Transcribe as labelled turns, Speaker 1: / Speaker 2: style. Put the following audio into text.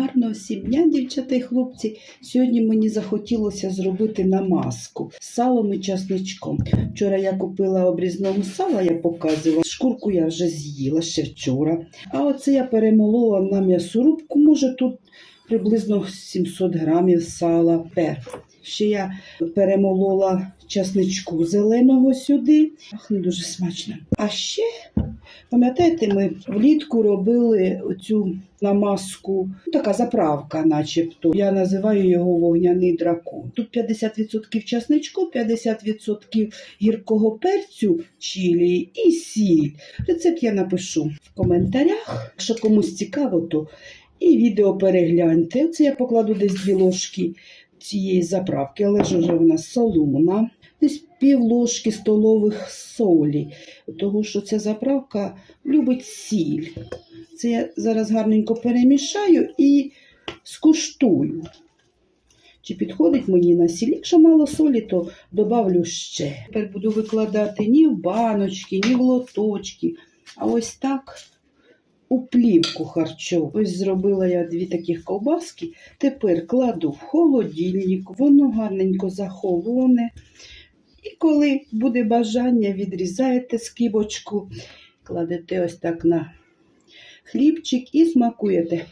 Speaker 1: Гарного всім дня, дівчата і хлопці. Сьогодні мені захотілося зробити намазку з салом і часничком. Вчора я купила обрізного сала, я показувала. Шкурку я вже з'їла ще вчора. А оце я перемолола на м'ясорубку. Може тут приблизно 700 грамів сала. Тепер ще я перемолола часничку зеленого сюди. Ах, не дуже смачно. А ще Пам'ятаєте, ми влітку робили цю намазку, ну, така заправка, начебто. Я називаю його вогняний дракон. Тут 50% часничку, 50% гіркого перцю чилі і сіль. Рецепт я напишу в коментарях. Якщо комусь цікаво, то і відео перегляньте. Оце я покладу десь дві ложки цієї заправки, але ж вже вона солона. Десь пів ложки столових солі, тому що ця заправка любить сіль. Це я зараз гарненько перемішаю і скуштую. Чи підходить мені на сіль? Якщо мало солі, то додавлю ще. Тепер буду викладати ні в баночки, ні в лоточки, а ось так у плівку харчову. Ось зробила я дві таких ковбаски. Тепер кладу в холодильник, воно гарненько захолоне. І коли буде бажання, відрізаєте скибочку, кладете ось так на хлібчик і смакуєте.